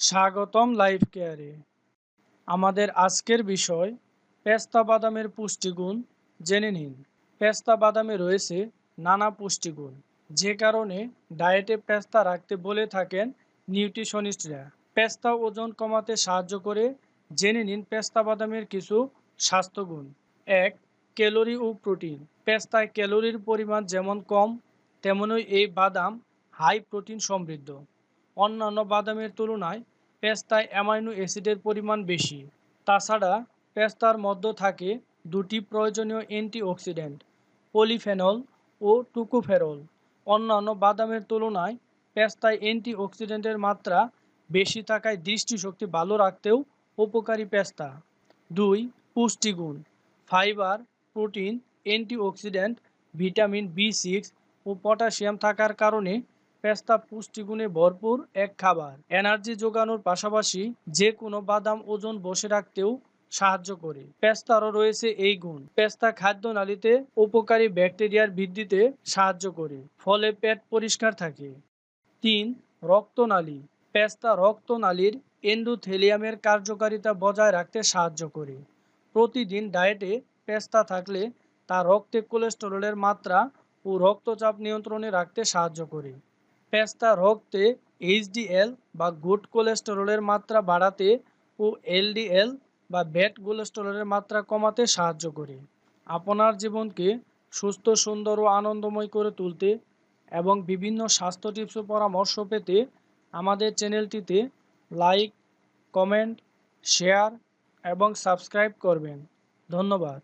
স্বাগতম লাইফ কেয়ারে। আমাদের আজকের বিষয়, পেস্তা বাদামের পুষ্টিগুণ জেনে নিন। পেস্তা বাদামে রয়েছে নানা পুষ্টিগুণ, যে কারণে ডায়েটে পেস্তা রাখতে বলে থাকেন নিউট্রিশনিস্টরা। পেস্তা ওজন কমাতে সাহায্য করে জেনে নিন পেস্তা বাদামের কিছু স্বাস্থ্যগুণ। এক, ক্যালোরি ও প্রোটিন। পেস্তায় ক্যালোরির পরিমাণ যেমন কম, তেমনই এই বাদাম হাই প্রোটিন সমৃদ্ধ। অন্যান্য বাদামের তুলনায় পেস্তায় অ্যামাইনো অ্যাসিডের পরিমাণ বেশি। তাছাড়া পেস্তার মধ্যে থাকে দুটি প্রয়োজনীয় অ্যান্টিঅক্সিডেন্ট, পলিফেনল ও টুকোফেরল। অন্যান্য বাদামের তুলনায় পেস্তায় অ্যান্টিঅক্সিডেন্টের মাত্রা বেশি থাকায় দৃষ্টিশক্তি ভালো রাখতেও উপকারী পেস্তা। দুই, পুষ্টিগুণ। Fibre, protein, antioxidant, vitamin B six ও পটাশিয়াম থাকার কারণে পেস্তা পুষ্টিগুণে ভরপুর এক খাবার। এনার্জি যোগানোর পাশাপাশি যে কোনো বাদাম ওজন বসে রাখতেও সাহায্য করে। পেস্তারও রয়েছে এই গুণ। পেস্তা খাদ্য নালীতে উপকারী ব্যাকটেরিয়ার বৃদ্ধিতে সাহায্য করে, ফলে পেট পরিষ্কার থাকে। তিন, রক্তনালী। পেস্তা রক্তনালীর এন্ডোথেলিয়ামের কার্যকারিতা বজায় রাখতে সাহায্য করে। প্রতিদিন ডায়েটে পেস্তা থাকলে তা রক্তে কোলেস্টেরলের মাত্রা ও রক্তচাপ নিয়ন্ত্রণে রাখতে সাহায্য করে। পেস্তা রক্তে এইচডিএল বা গুড কোলেস্টেরলের মাত্রা বাড়াতে ও এলডিএল বা ব্যাড কোলেস্টেরলের মাত্রা কমাতে সাহায্য করে। আপনার জীবনকে সুস্থ, সুন্দর ও আনন্দময় করে তুলতে এবং বিভিন্ন স্বাস্থ্য টিপস ও পরামর্শ পেতে আমাদের চ্যানেলটিতে লাইক, কমেন্ট, শেয়ার এবং সাবস্ক্রাইব করবেন। ধন্যবাদ।